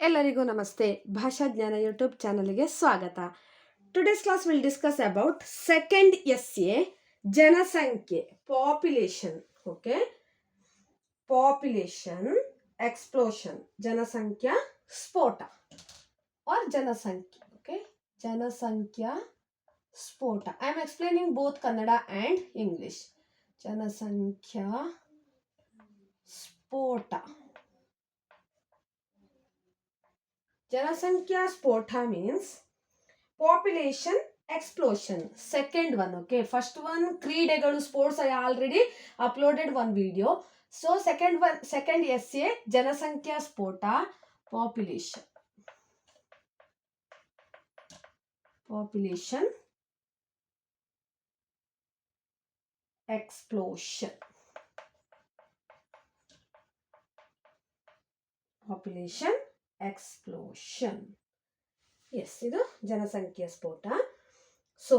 ಎಲ್ಲರಿಗೂ ನಮಸ್ತೆ. ಭಾಷಾ ಜ್ಞಾನ ಯೂಟ್ಯೂಬ್ ಚಾನಲ್ಗೆ ಸ್ವಾಗತ. Today's class will discuss about second S A ಜನಸಂಖ್ಯೆ ಪಾಪ್ಯುಲೇಷನ್ ಓಕೆ ಪಾಪ್ಯುಲೇಷನ್ ಎಕ್ಸ್ಪ್ಲೋಷನ್ ಜನಸಂಖ್ಯಾ, ಸ್ಫೋಟ ಆರ್ ಜನಸಂಖ್ಯೆ ಓಕೆ ಜನಸಂಖ್ಯಾ, ಸ್ಫೋಟ. I am explaining both Kannada and English ಜನಸಂಖ್ಯಾ, ಸ್ಫೋಟ. ಜನಸಂಖ್ಯಾ ಸ್ಫೋಟ means population explosion second one okay first one ಕ್ರೀಡೆಗಳು sports I already uploaded one video so second one second S A ಜನಸಂಖ್ಯಾ ಸ್ಫೋಟ population population explosion population explosion yes ಇದು ಜನಸಂಖ್ಯೆಯ ಸ್ಫೋಟ. ಸೊ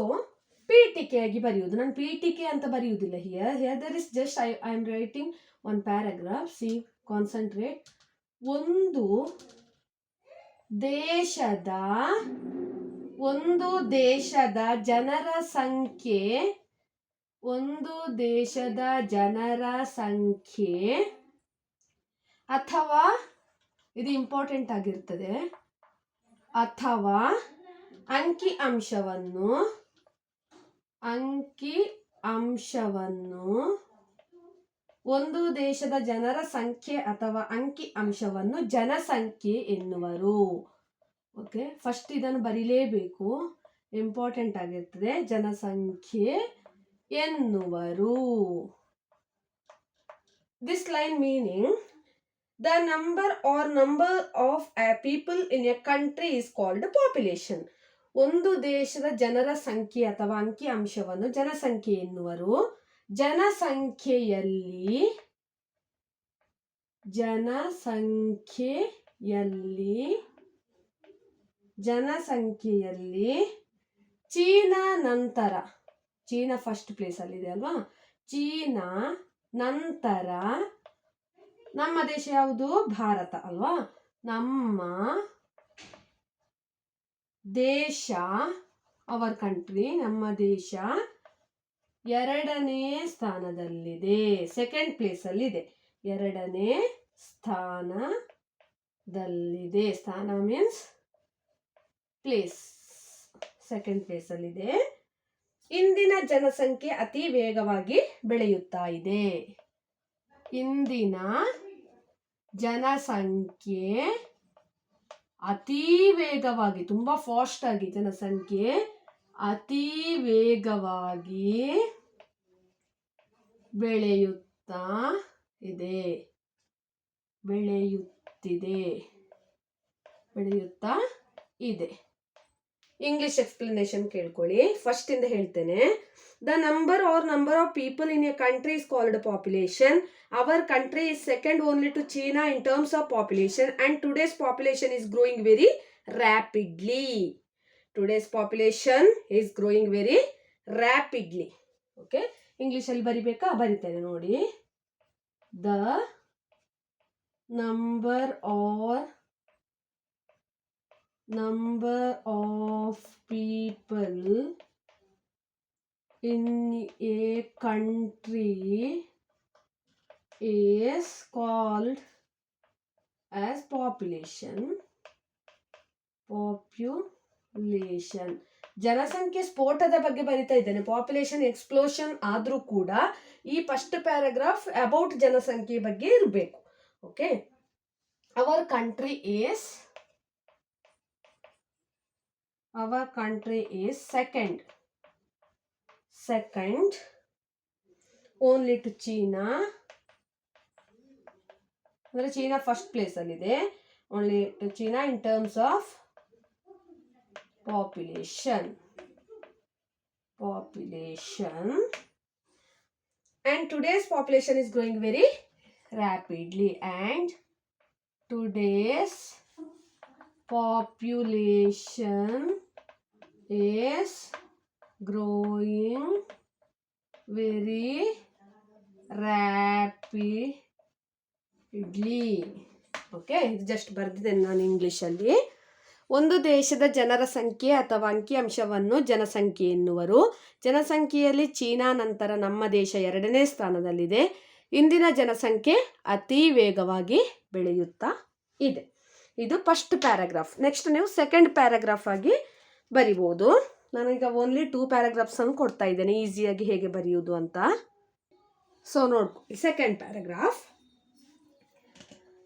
ಪೀಠಿಕೆಯಾಗಿ ಬರೆಯುವುದು. ನಾನು ಪೀಠಿಕೆ ಅಂತ ಬರೆಯುವುದಿಲ್ಲ. Here here there is just I I am writing one paragraph see concentrate ಒಂದು ದೇಶದ ಒಂದು ದೇಶದ ಜನರ ಸಂಖ್ಯೆ, ಒಂದು ದೇಶದ ಜನರ ಸಂಖ್ಯೆ, ಅಥವಾ ಇದು ಇಂಪಾರ್ಟೆಂಟ್ ಆಗಿರ್ತದೆ. ಅಥವಾ ಅಂಕಿ ಅಂಶವನ್ನು ಅಂಕಿ ಅಂಶವನ್ನು ಒಂದು ದೇಶದ ಜನರ ಸಂಖ್ಯೆ ಅಥವಾ ಅಂಕಿ ಅಂಶವನ್ನು ಜನಸಂಖ್ಯೆ ಎನ್ನುವರು. ಓಕೆ ಫಸ್ಟ್ ಇದನ್ನು ಬರೀಲೇಬೇಕು. ಇಂಪಾರ್ಟೆಂಟ್ ಆಗಿರ್ತದೆ. ಜನಸಂಖ್ಯೆ ಎನ್ನುವರು. This line meaning the number or number of a people in a country is called population. ಒಂದು ದೇಶದ ಜನರ ಸಂಖ್ಯೆ ಅಥವಾ ಅಂಕಿ ಅಂಶವನ್ನು ಜನಸಂಖ್ಯೆ ಎನ್ನುವರು. ಜನಸಂಖ್ಯೆಯಲ್ಲಿ ಜನಸಂಖ್ಯೆಯಲ್ಲಿ ಜನಸಂಖ್ಯೆಯಲ್ಲಿ ಚೀನಾ ನಂತರ, ಚೀನಾ ಫಸ್ಟ್ ಪ್ಲೇಸ್ ಅಲ್ಲಿದೆ ಅಲ್ವಾ? ಚೀನಾ ನಂತರ ನಮ್ಮ ದೇಶ ಯಾವುದು? ಭಾರತ, ಅಲ್ವಾ? ನಮ್ಮ ದೇಶ ಅವರ್ ಕಂಟ್ರಿ ನಮ್ಮ ದೇಶ ಎರಡನೇ ಸ್ಥಾನದಲ್ಲಿದೆ. ಸೆಕೆಂಡ್ ಪ್ಲೇಸ್ ಅಲ್ಲಿದೆ. ಎರಡನೇ ಸ್ಥಾನದಲ್ಲಿದೆ. ಸ್ಥಾನ ಮೀನ್ಸ್ ಪ್ಲೇಸ್ ಸೆಕೆಂಡ್ ಪ್ಲೇಸ್ ಅಲ್ಲಿದೆ. ಇಂದಿನ ಜನಸಂಖ್ಯೆ ಅತಿ ವೇಗವಾಗಿ ಬೆಳೆಯುತ್ತಾ ಇದೆ. ಇಂದಿನ ಜನಸಂಖ್ಯೆ ಅತಿ ವೇಗವಾಗಿ ತುಂಬ ಫಾಸ್ಟ್ ಆಗಿ ಜನಸಂಖ್ಯೆ ಅತಿ ವೇಗವಾಗಿ ಬೆಳೆಯುತ್ತಾ ಇದೆ. ಬೆಳೆಯುತ್ತಿದೆ. ಬೆಳೆಯುತ್ತಾ ಇದೆ. ಇಂಗ್ಲಿಷ್ ಎಕ್ಸ್ಪ್ಲನೇಷನ್ ಕೇಳ್ಕೊಳ್ಳಿ. ಫಸ್ಟ್ ಇಂದ ಹೇಳ್ತೇನೆ. The number or number of people in a country is called population our country is second only to China in terms of population and today's population is growing very rapidly today's population is growing very rapidly okay ಇಂಗ್ಲೀಷಲ್ಲಿ ಬರಿಬೇಕಾ? ಬರಿತೇನೆ ನೋಡಿ. The number or number of people in a country is called as population. Population. ಜನಸಂಖ್ಯೆ ಸ್ಫೋಟದ ಬಗ್ಗೆ ಬರಿತಾ ಇದ್ದೇನೆ. Population explosion ಆದರೂ ಕೂಡ ಈ ಫಸ್ಟ್ ಪ್ಯಾರಾಗ್ರಾಫ್ ಅಬೌಟ್ ಜನಸಂಖ್ಯೆ ಬಗ್ಗೆ ಇರಬೇಕು. Okay our country is our country is second. Second, only to China ಅಂದರೆ China first ಪ್ಲೇಸಲ್ಲಿದೆ only to China in terms of population population and today's population is growing very rapidly and today's population is growing very rapidly. Okay ಇದು just ಬರೆದಿದ್ದೇನೆ ನಾನು ಇಂಗ್ಲೀಷಲ್ಲಿ ಒಂದು ದೇಶದ ಜನರ ಸಂಖ್ಯೆ ಅಥವಾ ಅಂಕಿಅಂಶವನ್ನು ಜನಸಂಖ್ಯೆ ಎನ್ನುವರು. ಜನಸಂಖ್ಯೆಯಲ್ಲಿ ಚೀನಾ ನಂತರ ನಮ್ಮ ದೇಶ ಎರಡನೇ ಸ್ಥಾನದಲ್ಲಿದೆ. ಇಂದಿನ ಜನಸಂಖ್ಯೆ ಅತಿ ವೇಗವಾಗಿ ಬೆಳೆಯುತ್ತಾ ಇದೆ. ಇದು ಫಸ್ಟ್ ಪ್ಯಾರಾಗ್ರಾಫ್ ನೆಕ್ಸ್ಟ್ ನೀವು ಸೆಕೆಂಡ್ ಪ್ಯಾರಾಗ್ರಾಫ್ ಆಗಿ ಬರಿಬೋದು. ಈಗ ಓನ್ಲಿ ಟೂ ಪ್ಯಾರಾಗ್ರಾಫ್ಸನ್ನು ಕೊಡ್ತಾ ಇದ್ದೇನೆ. ಈಸಿಯಾಗಿ ಹೇಗೆ ಬರೆಯುವುದು ಅಂತ. ಸೊ ನೋಡ್ಕೊಳ್ಳಿ ಸೆಕೆಂಡ್ ಪ್ಯಾರಾಗ್ರಾಫ್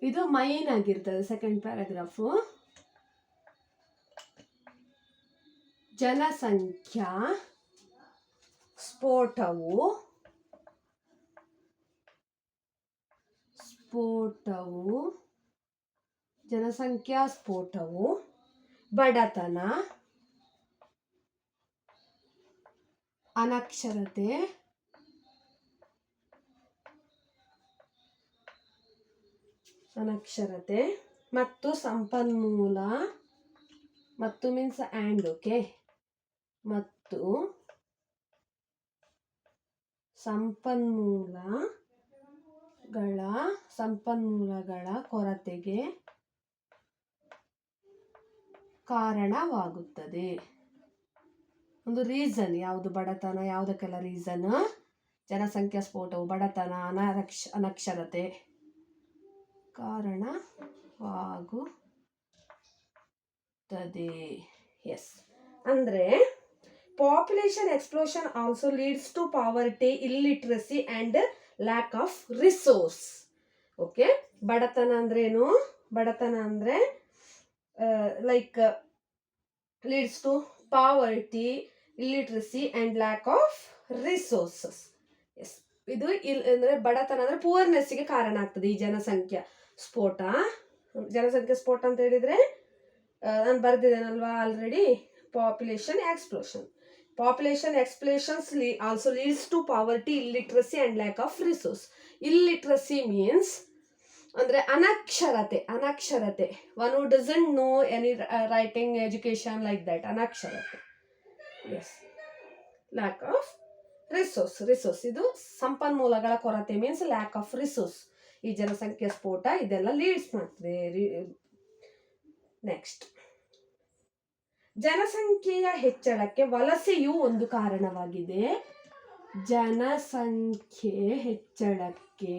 ಇದು ಮೈನ್ ಆಗಿರ್ತದೆ ಸೆಕೆಂಡ್ ಪ್ಯಾರಾಗ್ರಾಫು ಜನಸಂಖ್ಯಾ ಸ್ಫೋಟವು ಸ್ಫೋಟವು ಜನಸಂಖ್ಯಾ ಸ್ಫೋಟವು ಬಡತನ ಅನಕ್ಷರತೆ. ಅನಕ್ಷರತೆ. ಮತ್ತು ಸಂಪನ್ಮೂಲ. ಮತ್ತು ಮೀನ್ಸ್ ಆ್ಯಂಡ್ ಓಕೆ ಮತ್ತು ಸಂಪನ್ಮೂಲಗಳ ಸಂಪನ್ಮೂಲಗಳ ಕೊರತೆಗೆ ಕಾರಣವಾಗುತ್ತದೆ. ಒಂದು ರೀಸನ್ ಯಾವುದು ಬಡತನ, ಯಾವುದಕ್ಕೆಲ್ಲ ರೀಸನ್ ಜನಸಂಖ್ಯಾ ಸ್ಫೋಟವು, ಬಡತನ, ಅನರಕ್ಷ, ಅನಕ್ಷರತೆ. ಕಾರಣವಾಗುತ್ತದೆ. ಎಸ್ ಅಂದರೆ population explosion also leads to poverty illiteracy and lack of resource okay ಬಡತನ ಅಂದ್ರೇನು? ಬಡತನ ಅಂದರೆ like leads to poverty illiteracy and lack of resources yes ಇದು ಇಲ್ ಅಂದರೆ ಬಡತನ ಅಂದರೆ ಪೂವರ್ನೆಸ್ಸಿಗೆ ಕಾರಣ ಆಗ್ತದೆ ಈ ಜನಸಂಖ್ಯಾ. ಸ್ಫೋಟ ಜನಸಂಖ್ಯಾ ಸ್ಫೋಟ ಅಂತ ಹೇಳಿದರೆ ನಾನು ಬರೆದಿದ್ದೇನಲ್ವಾ already population explosion population explosions also leads to poverty illiteracy and lack of resource illiteracy means ಅಂದರೆ ಅನಕ್ಷರತೆ ಅನಕ್ಷರತೆ. One who doesn't know any writing education like that ಅನಕ್ಷರತೆ. Yes lack of resource resource ಇದು ಸಂಪನ್ಮೂಲಗಳ ಕೊರತೆ ಮೀನ್ಸ್ ಲ್ಯಾಕ್ ಆಫ್ ರಿಸೋರ್ಸ್ ಈ ಜನಸಂಖ್ಯೆ ಸ್ಫೋಟ ಇದೆಲ್ಲ leads ಮಾಡ್ತದೆ. ನೆಕ್ಸ್ಟ್ ಜನಸಂಖ್ಯೆಯ ಹೆಚ್ಚಳಕ್ಕೆ ವಲಸೆಯು ಒಂದು ಕಾರಣವಾಗಿದೆ. ಜನಸಂಖ್ಯೆ ಹೆಚ್ಚಳಕ್ಕೆ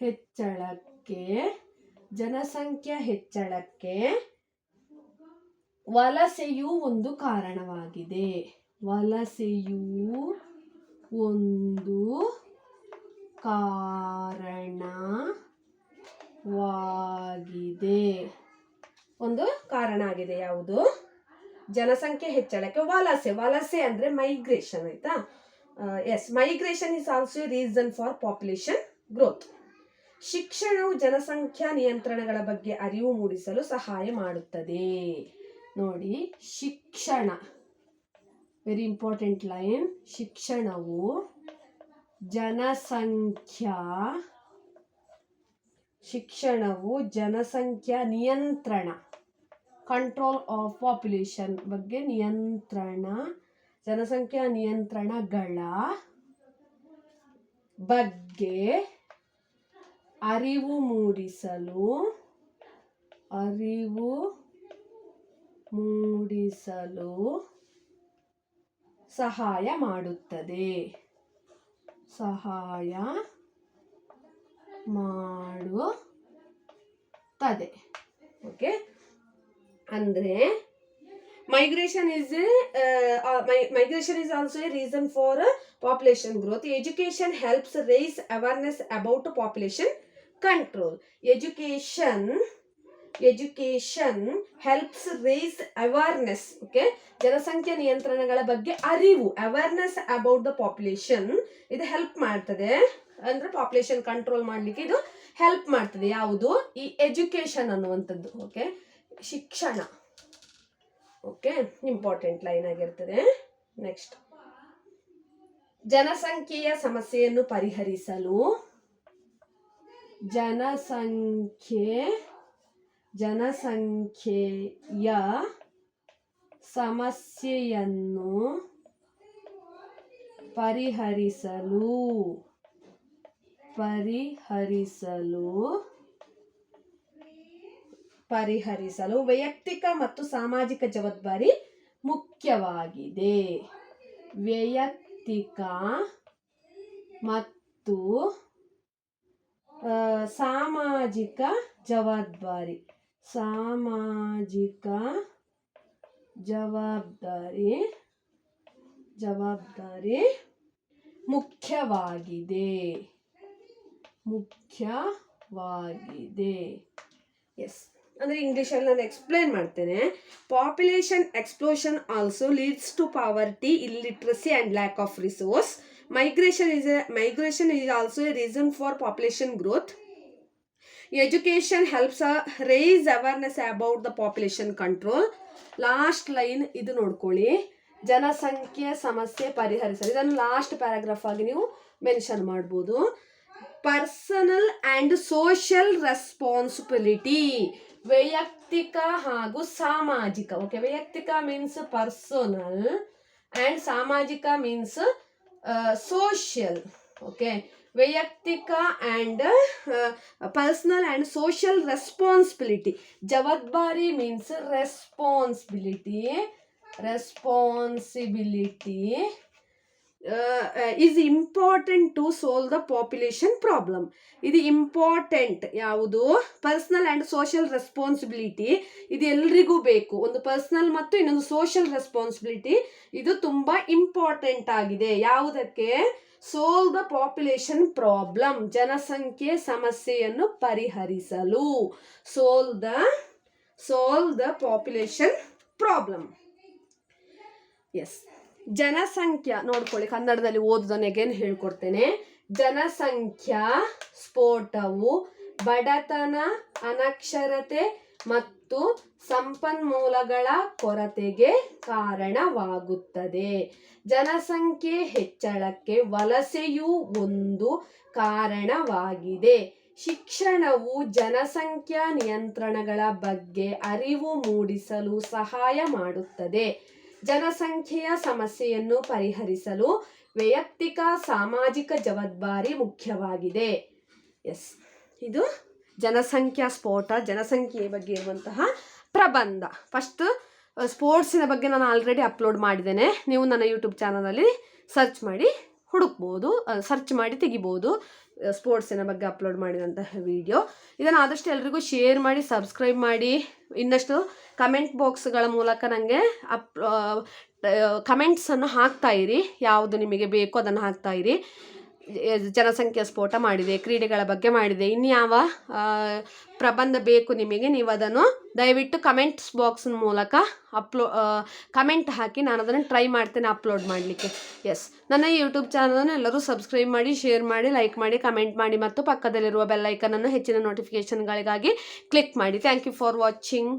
ಹೆಚ್ಚಳಕ್ಕೆ, ಜನಸಂಖ್ಯಾ ಹೆಚ್ಚಳಕ್ಕೆ ವಲಸೆಯು ಒಂದು ಕಾರಣವಾಗಿದೆ. ವಲಸೆಯು ಒಂದು ಕಾರಣವಾಗಿದೆ. ಒಂದು ಕಾರಣ ಆಗಿದೆ ಯಾವುದು? ಜನಸಂಖ್ಯೆ ಹೆಚ್ಚಳಕ್ಕೆ ವಲಸೆ. ವಲಸೆ ಅಂದರೆ ಮೈಗ್ರೇಷನ್ ಆಯಿತಾ? Yes migration is also reason for population growth ಶಿಕ್ಷಣವು ಜನಸಂಖ್ಯಾ ನಿಯಂತ್ರಣಗಳ ಬಗ್ಗೆ ಅರಿವು ಮೂಡಿಸಲು ಸಹಾಯ ಮಾಡುತ್ತದೆ. ನೋಡಿ, ಶಿಕ್ಷಣ. ವೆರಿ ಇಂಪಾರ್ಟೆಂಟ್ ಲೈನ್ ಶಿಕ್ಷಣವು ಜನಸಂಖ್ಯಾ ಶಿಕ್ಷಣವು ಜನಸಂಖ್ಯಾ ನಿಯಂತ್ರಣ. ಕಂಟ್ರೋಲ್ ಆಫ್ ಪಾಪ್ಯುಲೇಷನ್ ಬಗ್ಗೆ ನಿಯಂತ್ರಣ. ಜನಸಂಖ್ಯಾ ನಿಯಂತ್ರಣಗಳ ಬಗ್ಗೆ ಅರಿವು ಮೂಡಿಸಲು ಅರಿವು ಮೂಡಿಸಲು ಸಹಾಯ ಮಾಡುತ್ತದೆ. ಸಹಾಯ ಮಾಡುತ್ತದೆ. ಓಕೆ? ಅಂದರೆ migration is migration is also a reason for population growth education helps raise awareness about population control education education helps raise awareness okay ಜನಸಂಖ್ಯೆ ನಿಯಂತ್ರಣಗಳ ಬಗ್ಗೆ ಅರಿವು ಅವೇರ್ನೆಸ್ ಅಬೌಟ್ ದ ಪಾಪ್ಯುಲೇಷನ್ ಇದು ಹೆಲ್ಪ್ ಮಾಡ್ತದೆ. ಅಂದ್ರೆ ಪಾಪ್ಯುಲೇಷನ್ ಕಂಟ್ರೋಲ್ ಮಾಡಲಿಕ್ಕೆ ಇದು ಹೆಲ್ಪ್ ಮಾಡ್ತದೆ. ಯಾವುದು? ಈ ಎಜುಕೇಶನ್ ಅನ್ನುವಂಥದ್ದು ಓಕೆ ಶಿಕ್ಷಣ ಓಕೆ ಇಂಪಾರ್ಟೆಂಟ್ ಲೈನ್ ಆಗಿರ್ತದೆ. ನೆಕ್ಸ್ಟ್ ಜನಸಂಖ್ಯೆಯ ಸಮಸ್ಯೆಯನ್ನು ಪರಿಹರಿಸಲು ಜನಸಂಖ್ಯೆ ಜನಸಂಖ್ಯೆಯ ಸಮಸ್ಯೆಯನ್ನು ಪರಿಹರಿಸಲು ಪರಿಹರಿಸಲು ಪರಿಹರಿಸಲು ವೈಯಕ್ತಿಕ ಮತ್ತು ಸಾಮಾಜಿಕ ಜವಾಬ್ದಾರಿ ಮುಖ್ಯವಾಗಿದೆ. ವೈಯಕ್ತಿಕ ಮತ್ತು ಸಾಮಾಜಿಕ ಜವಾಬ್ದಾರಿ. ಸಾಮಾಜಿಕ ಜವಾಬ್ದಾರಿ ಜವಾಬ್ದಾರಿ ಮುಖ್ಯವಾಗಿದೆ. ಮುಖ್ಯವಾಗಿದೆ. ಎಸ್ ಅಂದರೆ ಇಂಗ್ಲೀಷಲ್ಲಿ ನಾನು ಎಕ್ಸ್ಪ್ಲೇನ್ ಮಾಡ್ತೇನೆ. Population explosion also leads to poverty illiteracy and lack of resource migration is a migration is also a reason for population growth education helps raise awareness about the population control last line ಇದು ನೋಡ್ಕೊಳ್ಳಿ. ಜನಸಂಖ್ಯೆ ಸಮಸ್ಯೆ ಪರಿಹರಿಸಲು. ಇದನ್ನು last paragraph ಆಗಿ ನೀವು mention ಮಾಡ್ಬೋದು. Personal and social responsibility ವೈಯಕ್ತಿಕ ಹಾಗೂ ಸಾಮಾಜಿಕ. ಓಕೆ ವೈಯಕ್ತಿಕ ಮೀನ್ಸ್ ಪರ್ಸನಲ್ ಆ್ಯಂಡ್ ಸಾಮಾಜಿಕ ಮೀನ್ಸ್ ಸೋಷಿಯಲ್ ಓಕೆ ವೈಯಕ್ತಿಕ and personal and social responsibility ಜವಾಬ್ದಾರಿ means responsibility responsibility is important to solve the population problem ಇದು ಇಂಪಾರ್ಟೆಂಟ್ ಯಾವುದು ಪರ್ಸನಲ್ ಆ್ಯಂಡ್ ಸೋಷಿಯಲ್ ರೆಸ್ಪಾನ್ಸಿಬಿಲಿಟಿ ಇದು ಎಲ್ರಿಗೂ ಬೇಕು ಒಂದು ಪರ್ಸನಲ್ ಮತ್ತು ಇನ್ನೊಂದು ಸೋಷಿಯಲ್ ರೆಸ್ಪಾನ್ಸಿಬಿಲಿಟಿ ಇದು ತುಂಬ ಇಂಪಾರ್ಟೆಂಟ್ ಆಗಿದೆ ಯಾವುದಕ್ಕೆ ಸೋಲ್ವ್ ದ ಪಾಪ್ಯುಲೇಷನ್ ಪ್ರಾಬ್ಲಮ್ ಜನಸಂಖ್ಯೆ ಸಮಸ್ಯೆಯನ್ನು ಪರಿಹರಿಸಲು solve the solve the population problem yes ಜನಸಂಖ್ಯಾ ನೋಡ್ಕೊಳ್ಳಿ, ಕನ್ನಡದಲ್ಲಿ ಓದೋದನ್ನ ಅಗೇನ್ ಹೇಳ್ಕೊಡ್ತೇನೆ? ಜನಸಂಖ್ಯಾ ಸ್ಫೋಟವು ಬಡತನ, ಅನಕ್ಷರತೆ ಮತ್ತು ಸಂಪನ್ಮೂಲಗಳ ಕೊರತೆಗೆ ಕಾರಣವಾಗುತ್ತದೆ. ಜನಸಂಖ್ಯೆ ಹೆಚ್ಚಳಕ್ಕೆ ವಲಸೆಯು ಒಂದು ಕಾರಣವಾಗಿದೆ. ಶಿಕ್ಷಣವು ಜನಸಂಖ್ಯಾ ನಿಯಂತ್ರಣಗಳ ಬಗ್ಗೆ ಅರಿವು ಮೂಡಿಸಲು ಸಹಾಯ ಮಾಡುತ್ತದೆ. ಜನಸಂಖ್ಯೆಯ ಸಮಸ್ಯೆಯನ್ನು ಪರಿಹರಿಸಲು ವೈಯಕ್ತಿಕ ಸಾಮಾಜಿಕ ಜವಾಬ್ದಾರಿ ಮುಖ್ಯವಾಗಿದೆ. ಎಸ್ ಇದು ಜನಸಂಖ್ಯಾ ಸ್ಫೋಟ, ಜನಸಂಖ್ಯೆಯ ಬಗ್ಗೆ ಇರುವಂತಹ ಪ್ರಬಂಧ. ಫಸ್ಟ್ ಸ್ಪೋರ್ಟ್ಸಿನ ಬಗ್ಗೆ ನಾನು ಆಲ್ರೆಡಿ ಅಪ್ಲೋಡ್ ಮಾಡಿದ್ದೇನೆ. ನೀವು ನನ್ನ ಯೂಟ್ಯೂಬ್ ಚಾನಲಲ್ಲಿ ಸರ್ಚ್ ಮಾಡಿ ಹುಡುಕ್ಬೋದು ಸರ್ಚ್ ಮಾಡಿ ತೆಗಿಬೋದು. ಸ್ಪೋರ್ಟ್ಸಿನ ಬಗ್ಗೆ ಅಪ್ಲೋಡ್ ಮಾಡಿದಂತಹ ವಿಡಿಯೋ. ಇದನ್ನು ಆದಷ್ಟು ಎಲ್ರಿಗೂ ಶೇರ್ ಮಾಡಿ, ಸಬ್ಸ್ಕ್ರೈಬ್ ಮಾಡಿ. ಇನ್ನಷ್ಟು ಕಮೆಂಟ್ ಬಾಕ್ಸ್ಗಳ ಮೂಲಕ ನನಗೆ ಅಪ್ ಕಮೆಂಟ್ಸನ್ನು ಹಾಕ್ತಾಯಿರಿ ಯಾವುದು ನಿಮಗೆ ಬೇಕೋ ಅದನ್ನು ಹಾಕ್ತಾಯಿರಿ ಜನಸಂಖ್ಯಾ ಸ್ಫೋಟ ಮಾಡಿದೆ, ಕ್ರೀಡೆಗಳ ಬಗ್ಗೆ ಮಾಡಿದೆ. ಇನ್ಯಾವ ಪ್ರಬಂಧ ಬೇಕು ನಿಮಗೆ ನೀವು ಅದನ್ನು ದಯವಿಟ್ಟು ಕಮೆಂಟ್ಸ್ ಬಾಕ್ಸ್ ಮೂಲಕ ಅಪ್ಲೋ ಕಮೆಂಟ್ ಹಾಕಿ ನಾನು ಅದನ್ನು ಟ್ರೈ ಮಾಡ್ತೇನೆ ಅಪ್ಲೋಡ್ ಮಾಡಲಿಕ್ಕೆ. ಎಸ್ ನನ್ನ ಯೂಟ್ಯೂಬ್ ಚಾನಲನ್ನು ಎಲ್ಲರೂ ಸಬ್ಸ್ಕ್ರೈಬ್ ಮಾಡಿ ಶೇರ್ ಮಾಡಿ ಲೈಕ್ ಮಾಡಿ ಕಮೆಂಟ್ ಮಾಡಿ, ಮತ್ತು ಪಕ್ಕದಲ್ಲಿರುವ ಬೆಲ್ಲೈಕನನ್ನು ಹೆಚ್ಚಿನ ನೋಟಿಫಿಕೇಷನ್ಗಳಿಗಾಗಿ ಕ್ಲಿಕ್ ಮಾಡಿ. Thank you for watching